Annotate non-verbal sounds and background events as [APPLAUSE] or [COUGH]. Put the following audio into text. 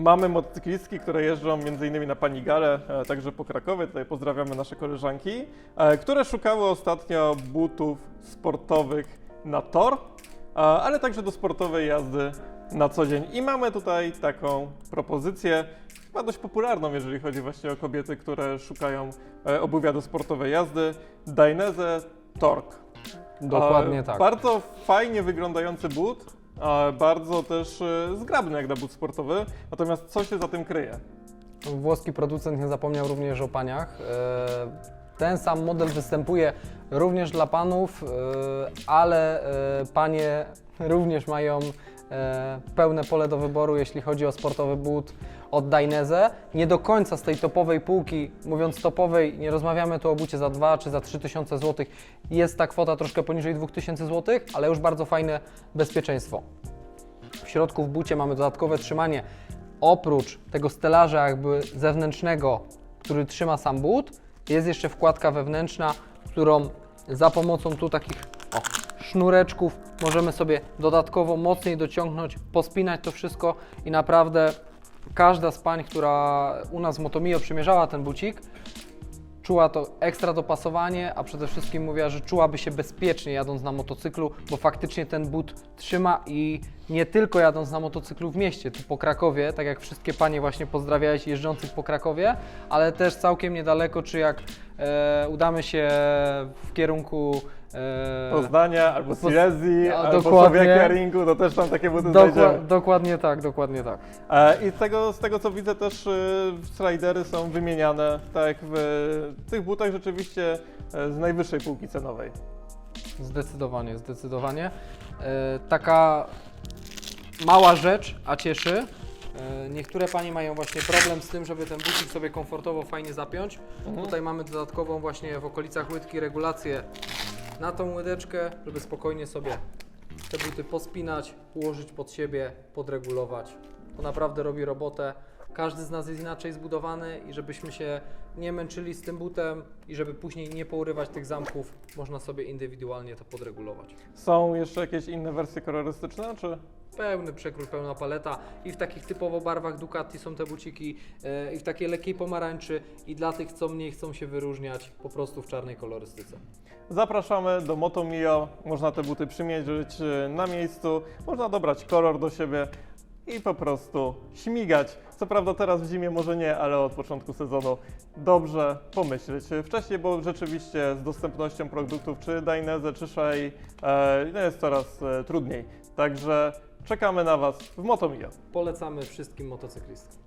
mamy motocyklistki, które jeżdżą m.in. na Panigale, e, także po Krakowie, tutaj pozdrawiamy nasze koleżanki, e, które szukały ostatnio butów sportowych na tor, e, ale także do sportowej jazdy na co dzień. I mamy tutaj taką propozycję, chyba dość popularną, jeżeli chodzi właśnie o kobiety, które szukają obuwia do sportowej jazdy, Dainese Torque. Dokładnie tak. Bardzo fajnie wyglądający but, bardzo też e, zgrabny jak na but sportowy. Natomiast co się za tym kryje? Włoski producent nie zapomniał również o paniach. E, Ten sam model występuje również dla panów, e, ale panie [LAUGHS] również mają pełne pole do wyboru, jeśli chodzi o sportowy but od Dainese. Nie do końca z tej topowej półki, mówiąc topowej, nie rozmawiamy tu o bucie za 2 czy za 3 tysiące złotych. Jest ta kwota troszkę poniżej 2000 złotych, ale już bardzo fajne bezpieczeństwo. W środku w bucie mamy dodatkowe trzymanie. Oprócz tego stelaża jakby zewnętrznego, który trzyma sam but, jest jeszcze wkładka wewnętrzna, którą za pomocą tu takich sznureczków. Możemy sobie dodatkowo mocniej dociągnąć, pospinać to wszystko i naprawdę każda z pań, która u nas w Motomio przymierzała ten bucik, czuła to ekstra dopasowanie, a przede wszystkim mówiła, że czułaby się bezpiecznie jadąc na motocyklu, bo faktycznie ten but trzyma i nie tylko jadąc na motocyklu w mieście, tu po Krakowie, tak jak wszystkie panie właśnie pozdrawiałeś jeżdżących po Krakowie, ale też całkiem niedaleko, czy jak e, udamy się w kierunku e, Poznania, albo Pos- Silesii, A, albo. Słowiakia Ringu, to też tam takie buty dokła- znajdziemy. dokładnie tak, dokładnie tak. E, I z tego, z tego co widzę też y, slidery są wymieniane, tak w tych butach rzeczywiście e, z najwyższej półki cenowej. Zdecydowanie, zdecydowanie. E, taka mała rzecz, a cieszy. E, niektóre panie mają właśnie problem z tym, żeby ten bucik sobie komfortowo, fajnie zapiąć. Tutaj mamy dodatkową właśnie w okolicach łydki regulację na tą łydeczkę, żeby spokojnie sobie te buty pospinać, ułożyć pod siebie, podregulować. To naprawdę robi robotę. Każdy z nas jest inaczej zbudowany i żebyśmy się nie męczyli z tym butem i żeby później nie pourywać tych zamków, można sobie indywidualnie to podregulować. Są jeszcze jakieś inne wersje kolorystyczne, czy? Pełny przekrój, pełna paleta i w takich typowo barwach Ducati są te buciki e, i w takiej lekkiej pomarańczy i dla tych, co mniej chcą się wyróżniać, po prostu w czarnej kolorystyce. Zapraszamy do Motomio, można te buty przymierzyć y, na miejscu, można dobrać kolor do siebie i po prostu śmigać. Co prawda teraz w zimie może nie, ale od początku sezonu dobrze pomyśleć. Wcześniej było rzeczywiście z dostępnością produktów czy Dainese, czy Shai, e, no jest coraz e, trudniej. Także czekamy na Was w Motomio. Polecamy wszystkim motocyklistkom.